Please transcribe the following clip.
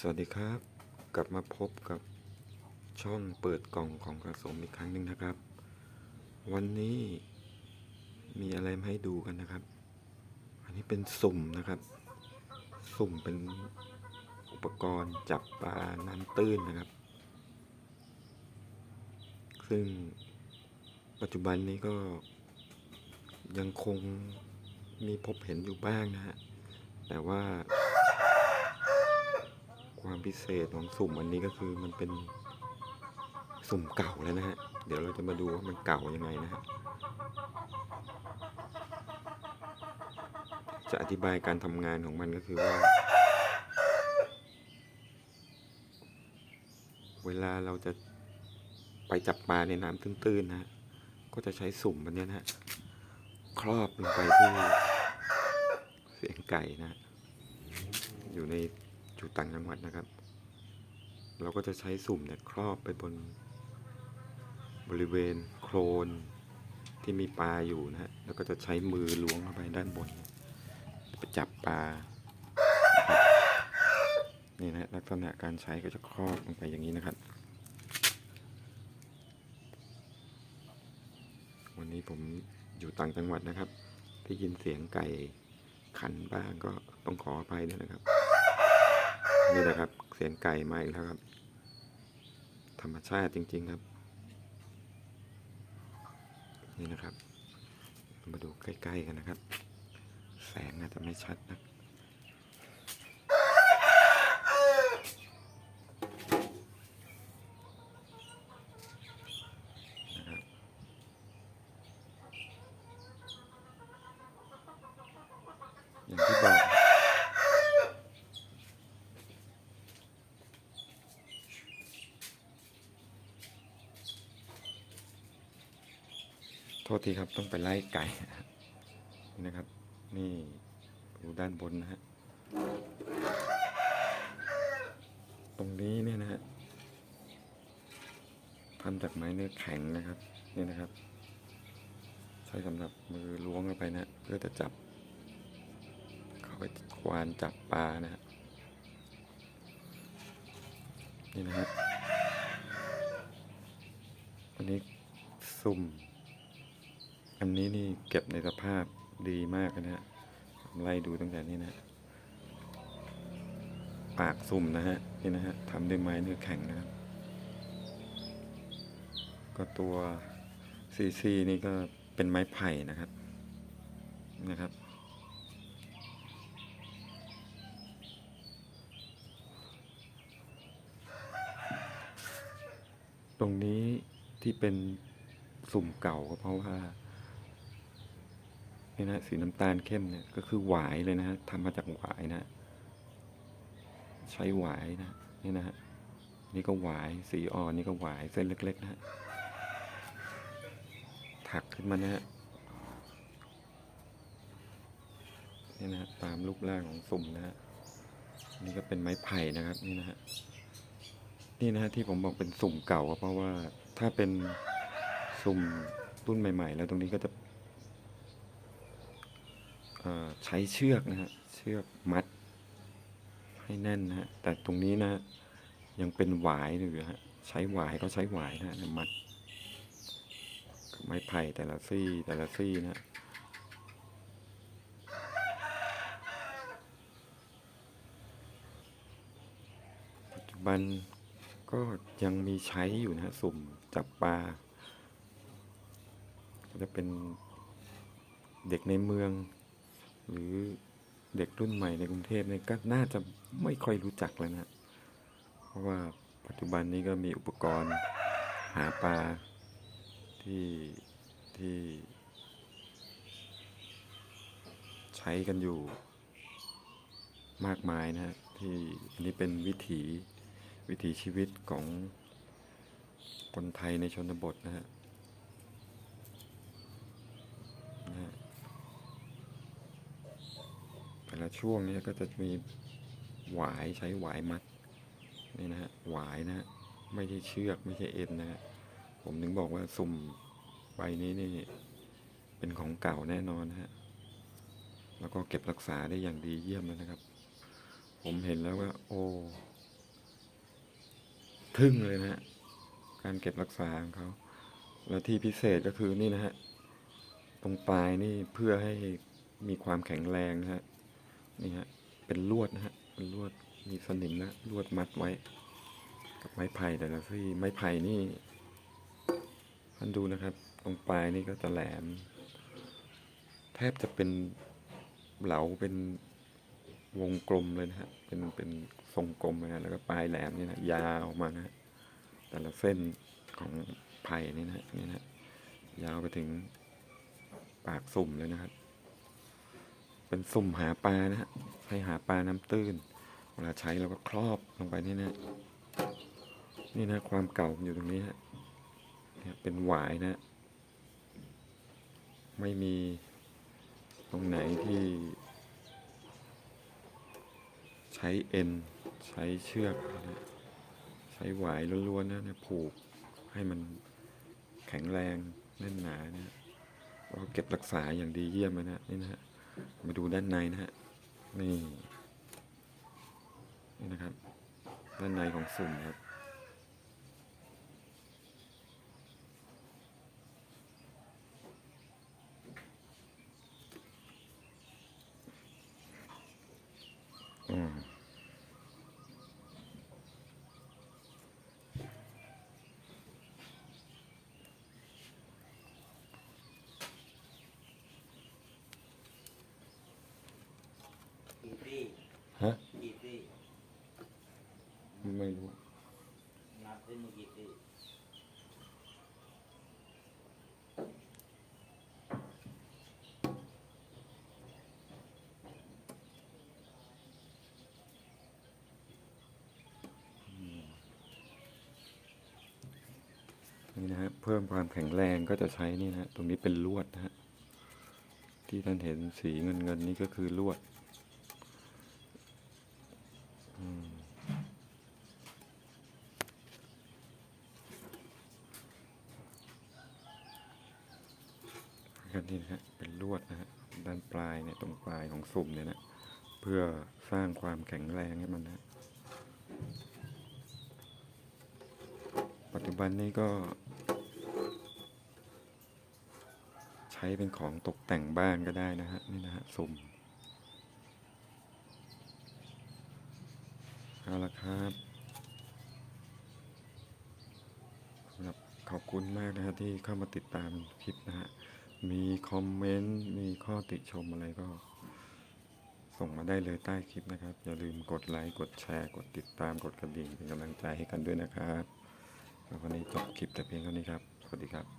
สวัสดีครับ กลับมาพบกับช่องเปิดกล่องของกระสมอีกครั้งหนึ่งนะครับ วันนี้มีอะไรมาให้ดูกันนะครับ อันนี้เป็นสุ่มนะครับ สุ่มเป็นอุปกรณ์จับปลาน้ำตื้นนะครับ ซึ่งปัจจุบันนี้ก็ยังคงมีพบเห็นอยู่บ้างนะฮะแต่ว่า พิเศษของสุ่มอันนี้ก็คือมันเป็นสุ่มเก่าแล้วนะฮะ เดี๋ยวเราจะมาดูว่ามันเก่ายังไงนะฮะ จะอธิบายการทำงานของมันก็คือว่า เวลาเราจะไปจับปลาในน้ำตื้นๆนะฮะ ก็จะใช้สุ่มอันเนี้ยนะฮะ ครอบลงไปที่เสียงไก่นะฮะอยู่ในจุดต่างจังหวัดนะครับ เราก็จะใช้สุ่มเนี่ยครอบไปบนบริเวณโคลนที่มีปลาอยู่นะฮะ แล้วก็จะใช้มือล้วงเข้าไปด้านบนไปจับปลานะครับนี่นะลักษณะการใช้ก็จะครอบลงไปอย่างนี้นะครับ วันนี้ผมอยู่ต่างจังหวัดนะครับ ได้ยินเสียงไก่ขันบ้างก็ต้องขออภัยด้วยนะครับ นี่แหละครับ เสียงไก่มาอีกแล้วครับ ธรรมชาติจริง ๆครับ นี่นะครับ มาดูใกล้ ๆ กันนะครับ แสงอาจจะไม่ชัดนะนะครับอย่างที่บอก โทษทีครับต้องไปไล่ไก่นี่นะครับ นี่ดูด้านบนนะฮะตรงนี้เนี่ยนะฮะทำจากไม้เนื้อแข็งนะครับนี่นะครับ ใช้สำหรับมือล้วงเข้าไปนะเพื่อจะจับ เข้าไปควานจับปลานะฮะนี่นะฮะอันนี้สุ่ม อันนี้นี่เก็บในสภาพดีมากนะฮะไล่ดูตั้งแต่นี้นะฮะปากสุ่มนะฮะนี่นะฮะทำด้วยไม้เนื้อแข็งนะครับ ก็ตัวซีซีนี่ก็เป็นไม้ไผ่นะครับนะครับตรงนี้ที่เป็นสุ่มเก่าก็เพราะว่า นี่นะสีน้ำตาลเข้มเนี่ยก็คือหวายเลยนะฮะทำมาจากหวายนะ ใช้หวายนะนี่นะฮะนี่ก็หวายสีอ่อนนี่ก็หวายเส้นเล็ก ๆ นะฮะถักขึ้นมานะฮะนี่นะฮะตามรูปร่างของสุ่มนะฮะนี่ก็เป็นไม้ไผ่นะครับนี่นะฮะนี่นะฮะที่ผมบอกเป็นสุ่มเก่าก็เพราะว่าถ้าเป็นสุ่มรุ่นใหม่ ๆ แล้วตรงนี้ก็จะ ใช้เชือกนะฮะ เชือกมัด ให้แน่นนะฮะ แต่ตรงนี้นะยังเป็นหวายอยู่ฮะ ใช้หวายก็ใช้หวายนะฮะมัด ไม้ไผ่แต่ละซี่แต่ละซี่นะฮะปัจจุบันก็ยังมีใช้อยู่นะฮะสุ่มจับปลาจะเป็นเด็กในเมือง หรือเด็กรุ่นใหม่ในกรุงเทพเนี่ยก็น่าจะไม่ค่อยรู้จักแล้วนะ เพราะว่าปัจจุบันนี้ก็มีอุปกรณ์หาปลาที่ที่ใช้กันอยู่มากมายนะฮะที่อันนี้เป็นวิถีวิถีชีวิตของคนไทยในชนบทนะฮะนะฮะ แต่ละช่วงเนี้ก็จะมีหวายใช้หวายมัดนี่นะฮะหวายนะฮะไม่ใช่เชือกไม่ใช่เอ็นนะฮะผมถึงบอกว่าสุ่มใบนี้นี่เป็นของเก่าแน่นอนนะฮะแล้วก็เก็บรักษาได้อย่างดีเยี่ยมเลยนะครับ ผมเห็นแล้วว่า โอ้ทึ่งเลยนะฮะการเก็บรักษาของเขาและที่พิเศษก็คือนี่นะฮะตรงปลายนี่เพื่อให้มีความแข็งแรงนะฮะ นี่ฮะเป็นลวดนะฮะเป็นลวดมีสนิมนะลวดมัดไว้ กับไม้ไผ่แต่ละที่ไม้ไผ่นี่ท่านดูนะครับ ตรงปลายนี่ก็จะแหลม แทบจะเป็นเหลาเป็นวงกลมเลยนะฮะเป็นเป็นทรงกลมเลยนะแล้วก็ปลายแหลมนี่นะยาวออกมานะฮะแต่ละเส้นของไผ่นี่นะนี่นะยาวไปถึงปากสุ่มเลยนะครับ เป็นสุ่มหาปลานะฮะใช้หาปลาน้ำตื้น เวลาใช้เราก็ครอบลงไปนี่นะนี่นะความเก่าอยู่ตรงนี้ฮะเนี่ยเป็นหวายนะ ไม่มีตรงไหนที่ ใช้เอ็น ใช้เชือกนะใช้หวายล้วนๆนะเนี่ยผูกให้มันแข็งแรงแน่นหนาเนี่ยเราเก็บรักษาอย่างดีเยี่ยมเลยนะนี่นะฮะ มาดูด้านในนะฮะ นี่ นี่นะครับ ด้านในของสุ่มครับ อืม กี่ซี่ ฮะ กี่ซี่ ไม่รู้ นับ ไมีกี่ซี่นี่นะฮะเพิ่มความแข็งแรงก็จะใช้นี่นะตรงนี้เป็นลวดนะฮะที่ท่านเห็นสีเงินเงินนี่ก็คือลวด ก็นี่นะฮะเป็นลวดนะฮะด้านปลายเนี่ยตรงปลายของสุ่มเนี่ยนะเพื่อสร้างความแข็งแรงให้มันนะปัจจุบันนี้ก็ ใช้เป็นของตกแต่งบ้านก็ได้นะฮะนี่นะฮะสุ่มเอาละครับสำหรับขอบคุณมากนะฮะที่เข้ามาติดตามคลิปนะฮะ มีคอมเมนต์ มีข้อติชมอะไรก็ ส่งมาได้เลยใต้คลิปนะครับ อย่าลืมกดไลค์ กดแชร์ กดติดตาม กดกระดิ่ง เป็นกำลังใจให้กันด้วยนะครับแล้ววันนี้จบคลิปแต่เพียงเท่านี้ครับ สวัสดีครับ